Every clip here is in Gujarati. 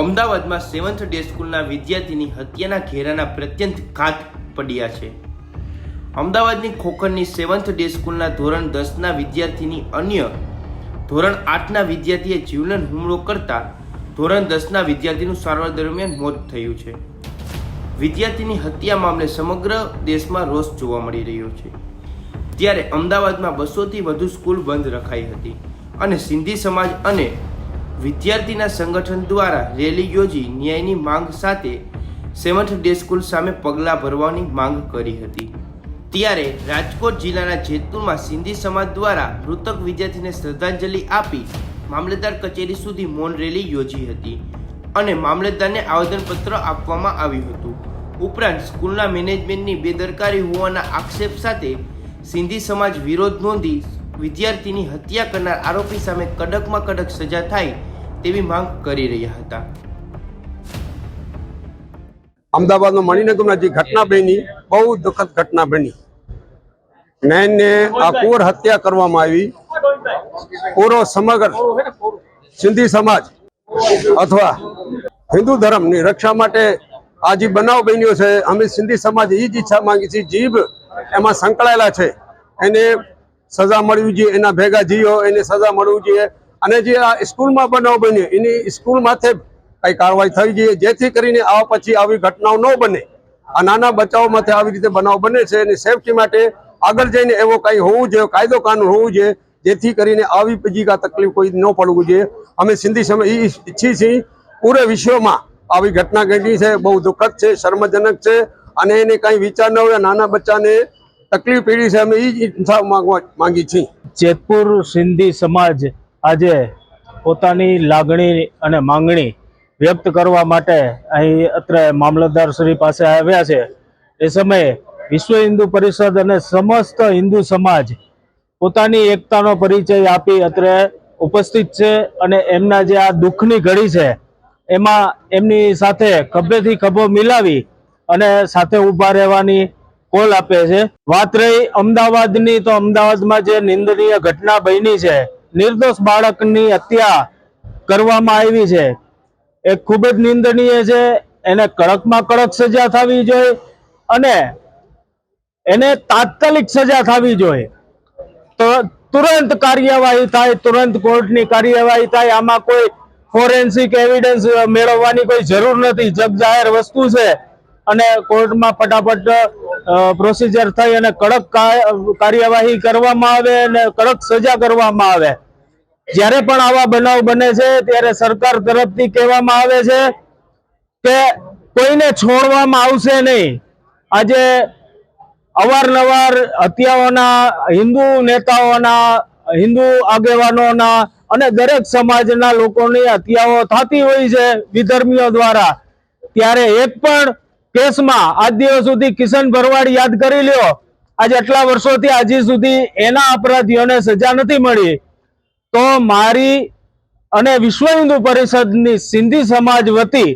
અમદાવાદમાં સેવન્થ ડે સ્કૂલના વિદ્યાર્થીની હત્યાના ઘેરાના પ્રત્યંત ઘાત પડ્યા છે. અમદાવાદની ખોખરની સેવન્થ ડે સ્કૂલના ધોરણ દસના વિદ્યાર્થીની અન્ય ધોરણ આઠના વિદ્યાર્થીએ જીવલેણ હુમલો કરતા ધોરણ દસના વિદ્યાર્થીનું સારવાર દરમિયાન મોત થયું છે. વિદ્યાર્થીની હત્યા મામલે સમગ્ર દેશમાં રોષ જોવા મળી રહ્યો છે. ત્યારે અમદાવાદમાં બસોથી વધુ સ્કૂલ બંધ રખાઈ હતી અને સિંધી સમાજ અને વિદ્યાર્થીના સંગઠન દ્વારા રેલી યોજી ન્યાયની માંગ સાથે સેવન્થ ડે સ્કૂલ સામે પગલાં ભરવાની માંગ કરી હતી. ત્યારે રાજકોટ જિલ્લાના જેતપુરમાં સિંધી સમાજ દ્વારા મૃતક વિદ્યાર્થીને શ્રદ્ધાંજલિ આપી મામલતદાર કચેરી સુધી મૌન રેલી યોજી હતી અને મામલતદારને આવેદનપત્ર આપવામાં આવ્યું હતું. ઉપરાંત સ્કૂલના મેનેજમેન્ટની બેદરકારી હોવાના આક્ષેપ સાથે સિંધી સમાજ વિરોધ નોંધી વિદ્યાર્થીની હત્યા કરનાર આરોપી સામે કડકમાં કડક સજા થાય તેવી માંગ કરી રહ્યા હતા. અમદાવાદમાં મણિનગરમાં જે ઘટના બની, બહુ દુઃખદ ઘટના બની. નયનને આ કોર હત્યા કરવામાં આવી. પૂરો સમગ્ર સિંધી સમાજ અથવા હિન્દુ ધર્મની રક્ષા માટે આ જે બનાવ બન્યો છે, અમે સિંધી સમાજ એ જ ઈચ્છા માંગી છીએ, જીભ એમાં સંકળાયેલા છે. એને સજા મળવી જોઈએ, એના ભેગા જીવો, એને સજા મળવી જોઈએ. અને જે આ સ્કૂલમાં બનાવ બન્યો, એની સ્કૂલ માથે કઈ કાર્યવાહી થઈ જોઈએ, જેથી કરીને આવા પછી આવી ઘટનાઓ ન બને. આ નાના બચ્ચાઓ માથે આવી રીતે બનાવ બને છે એની સેફટી માટે આગળ જઈને એવો કઈ હોવું જોઈએ, કાયદો કાનૂન હોવું જોઈએ, જેથી કરીને આવી બીજી કા તકલીફ કોઈ ન પડવું જોઈએ. અમે સિંધી સમય એ ઈચ્છીએ છીએ પૂરે વિશ્વમાં આવી ઘટના ઘટી છે, બહુ દુઃખદ છે, શર્મજનક છે, અને એને કઈ વિચાર ન હોય, નાના બચ્ચાને તકલીફ પીડી છે, અમે એ જ માંગવા માંગી છીએ. જેતપુર સિંધી સમાજ આજે પોતાની લાગણી અને માંગણી વ્યક્ત કરવા માટે અહીં અત્રે મામલતદાર શ્રી પાસે આવ્યા છે. એ સમયે વિશ્વ હિન્દુ પરિષદ અને સમસ્ત હિન્દુ સમાજ પોતાની એકતાનો પરિચય આપી અત્રે ઉપસ્થિત છે અને એમના જે આ દુઃખની ઘડી છે, એમાં એમની સાથે ખભેથી ખભો મિલાવી અને સાથે ઊભા રહેવાની કોલ આપે છે. વાત રહી અમદાવાદની, તો અમદાવાદમાં જે નિંદનીય ઘટના બની છે નિર્દોષ બાળકની હત્યા કરવામાં આવી છે. એ ખૂબ જ નિંદનીય છે. એને કડકમાં કડક સજા થવી જોઈએ અને એને તાત્કાલિક સજા થવી જોઈએ. તો તુરંત કાર્યવાહી થાય, તુરંત કોર્ટની કાર્યવાહી થાય. આમાં કોઈ ફોરેન્સિક એવિડન્સ મેળવવાની કોઈ જરૂર નથી. જગ જાહેર વસ્તુ છે અને કોર્ટમાં ફટાફટ પ્રોસિજર થઈ અને કડક કાર્યવાહી કરવામાં આવે અને કડક સજા કરવામાં આવે. જ્યારે પણ આવા બનાવ બને છે, ત્યારે સરકાર તરફથી કહેવામાં આવે છે કે કોઈને છોડવામાં આવશે નહીં. આજે અવારનવાર હત્યાઓના, હિન્દુ નેતાઓના, હિન્દુ આગેવાનોના અને દરેક સમાજના લોકોની હત્યાઓ થતી હોય છે વિધર્મીઓ દ્વારા. ત્યારે એક પણ કેસમાં આજ દિવસ સુધી કિશન ભરવાડ યાદ કરી લ્યો. આજે આટલા વર્ષોથી હજી સુધી એના અપરાધીઓને સજા નથી મળી. તો મારી અને વિશ્વ હિન્દુ પરિષદની સિંધી સમાજ વતી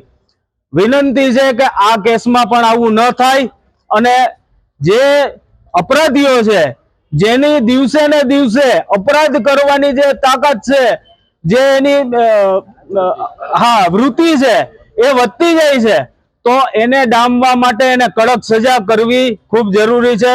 વિનંતી છે કે આ કેસમાં પણ આવું ન થાય અને જે અપરાધીઓ છે, જેની દિવસે ને દિવસે અપરાધ કરવાની જે તાકાત છે, જે એની હા, વૃત્તિ છે, એ વધતી જાય છે. તો એને ડામવા માટે એને કડક સજા કરવી ખૂબ જરૂરી છે.